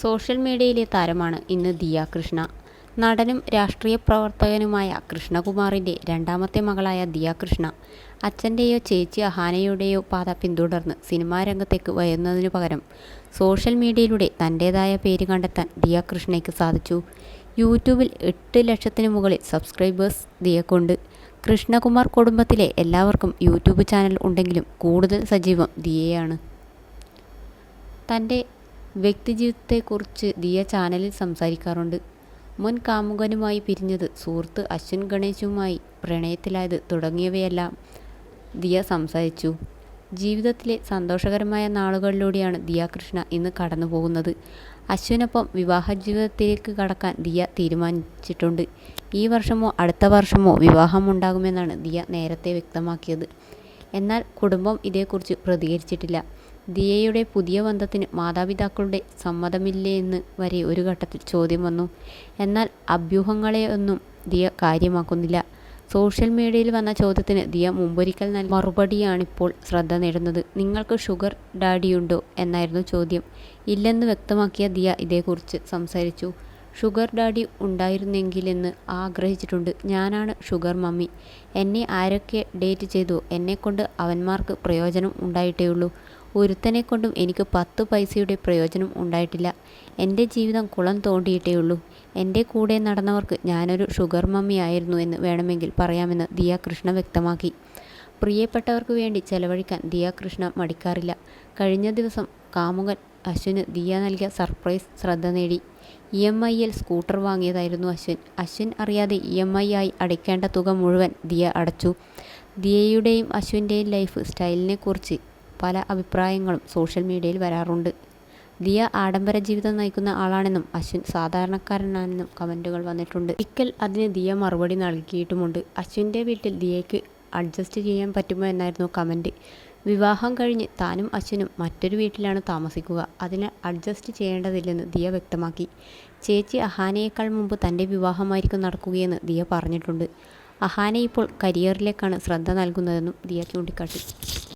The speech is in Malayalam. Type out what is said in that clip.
സോഷ്യൽ മീഡിയയിലെ താരമാണ് ഇന്ന് ദിയ കൃഷ്ണ. നടനും രാഷ്ട്രീയ പ്രവർത്തകനുമായ കൃഷ്ണകുമാറിന്റെ രണ്ടാമത്തെ മകളായ ദിയ കൃഷ്ണ അച്ഛന്റെയോ ചേച്ചി അഹാനയുടെയോ പാത പിന്തുടർന്ന് സിനിമാ രംഗത്തേക്ക് വരുന്നതിനു പകരം സോഷ്യൽ മീഡിയയിലൂടെ തന്റേതായ പേര് കണ്ടെത്താൻ ദിയ കൃഷ്ണയ്ക്ക് സാധിച്ചു. യൂട്യൂബിൽ എട്ട് ലക്ഷത്തിന് മുകളിൽ സബ്സ്ക്രൈബേഴ്സ് ദിയക്കുണ്ട്. കൃഷ്ണകുമാർ കുടുംബത്തിലെ എല്ലാവർക്കും യൂട്യൂബ് ചാനൽ ഉണ്ടെങ്കിലും കൂടുതൽ സജീവം ദിയയാണ്. തന്റെ വ്യക്തിജീവിതത്തെക്കുറിച്ച് ദിയ ചാനലിൽ സംസാരിക്കാറുണ്ട്. മുൻ കാമുകനുമായി പിരിഞ്ഞത് സുഹൃത്ത് അശ്വിൻ ഗണേശുമായി പ്രണയത്തിലായത് തുടങ്ങിയവയെല്ലാം ദിയ സംസാരിച്ചു. ജീവിതത്തിലെ സന്തോഷകരമായ നാളുകളിലൂടെയാണ് ദിയ കൃഷ്ണ ഇന്ന് കടന്നു പോകുന്നത് അശ്വിനൊപ്പം വിവാഹ ജീവിതത്തിലേക്ക് കടക്കാൻ ദിയ തീരുമാനിച്ചിട്ടുണ്ട്. ഈ വർഷമോ അടുത്ത വർഷമോ വിവാഹമുണ്ടാകുമെന്നാണ് ദിയ നേരത്തെ വ്യക്തമാക്കിയത്. എന്നാൽ കുടുംബം ഇതേക്കുറിച്ച് പ്രതികരിച്ചിട്ടില്ല. ദിയയുടെ പുതിയ ബന്ധത്തിന് മാതാപിതാക്കളുടെ സമ്മതമില്ലേ എന്ന് വരെ ഒരു ഘട്ടത്തിൽ ചോദ്യം വന്നു. എന്നാൽ അഭ്യൂഹങ്ങളെയൊന്നും ദിയ കാര്യമാക്കുന്നില്ല. സോഷ്യൽ മീഡിയയിൽ വന്ന ചോദ്യത്തിന് ദിയ മുമ്പൊരിക്കൽ നൽകിയ മറുപടിയാണിപ്പോൾ ശ്രദ്ധ നേടുന്നത്. നിങ്ങൾക്ക് ഷുഗർ ഡാഡിയുണ്ടോ? എന്നായിരുന്നു ചോദ്യം. ഇല്ലെന്ന് വ്യക്തമാക്കിയ ദിയ ഇതേക്കുറിച്ച് സംസാരിച്ചു. ഷുഗർ ഡാഡി ഉണ്ടായിരുന്നെങ്കിലെന്ന് ആഗ്രഹിച്ചിട്ടുണ്ട്. ഞാനാണ് ഷുഗർ മമ്മി. എന്നെ ആരൊക്കെ ഡേറ്റ് ചെയ്തു? എന്നെക്കൊണ്ട് അവന്മാർക്ക് പ്രയോജനം ഉണ്ടായിട്ടേയുള്ളൂ ഒരുത്തനെക്കൊണ്ടും എനിക്ക് പത്ത് പൈസയുടെ പ്രയോജനം ഉണ്ടായിട്ടില്ല. എന്റെ ജീവിതം കുളം തോണ്ടിയിട്ടേ ഉള്ളൂ. എന്റെ കൂടെ നടന്നവർക്ക് ഞാനൊരു ഷുഗർ മമ്മി ആയിരുന്നു എന്ന് വേണമെങ്കിൽ പറയാമെന്ന് ദിയ കൃഷ്ണ വ്യക്തമാക്കി. പ്രിയപ്പെട്ടവർക്ക് വേണ്ടി ചെലവഴിക്കാൻ ദിയ കൃഷ്ണ മടിക്കാറില്ല. കഴിഞ്ഞ ദിവസം കാമുകൻ അശ്വിന് ദിയ നൽകിയ സർപ്രൈസ് ശ്രദ്ധ നേടി. ഇ എം ഐയിൽ സ്കൂട്ടർ വാങ്ങിയതായിരുന്നു അശ്വിൻ. അശ്വിൻ അറിയാതെ ഇ എം ഐ ആയി അടയ്ക്കേണ്ട തുക മുഴുവൻ ദിയ അടച്ചു. ദിയയുടെയും അശ്വിന്റെയും ലൈഫ് സ്റ്റൈലിനെക്കുറിച്ച് പല അഭിപ്രായങ്ങളും സോഷ്യൽ മീഡിയയിൽ വരാറുണ്ട്. ദിയ ആഡംബര ജീവിതം നയിക്കുന്ന ആളാണെന്നും അശ്വിൻ സാധാരണക്കാരനാണെന്നും കമന്റുകൾ വന്നിട്ടുണ്ട്. ഒരിക്കൽ അതിന് ദിയ മറുപടി നൽകിയിട്ടുമുണ്ട്. അശ്വിന്റെ വീട്ടിൽ ദിയയ്ക്ക് അഡ്ജസ്റ്റ് ചെയ്യാൻ പറ്റുമോ എന്നായിരുന്നു കമന്റ് വിവാഹം കഴിഞ്ഞ് താനും അശ്വിനും മറ്റൊരു വീട്ടിലാണ് താമസിക്കുക. അതിന് അഡ്ജസ്റ്റ് ചെയ്യേണ്ടതില്ലെന്ന് ദിയ വ്യക്തമാക്കി. ചേച്ചി അഹാനയേക്കാൾ മുമ്പ് തന്റെ വിവാഹമായിരിക്കും നടക്കുകയെന്ന് ദിയ പറഞ്ഞിട്ടുണ്ട്. അഹാന ഇപ്പോൾ കരിയറിലേക്കാണ് ശ്രദ്ധ നൽകുന്നതെന്നും ദിയ ചൂണ്ടിക്കാട്ടി.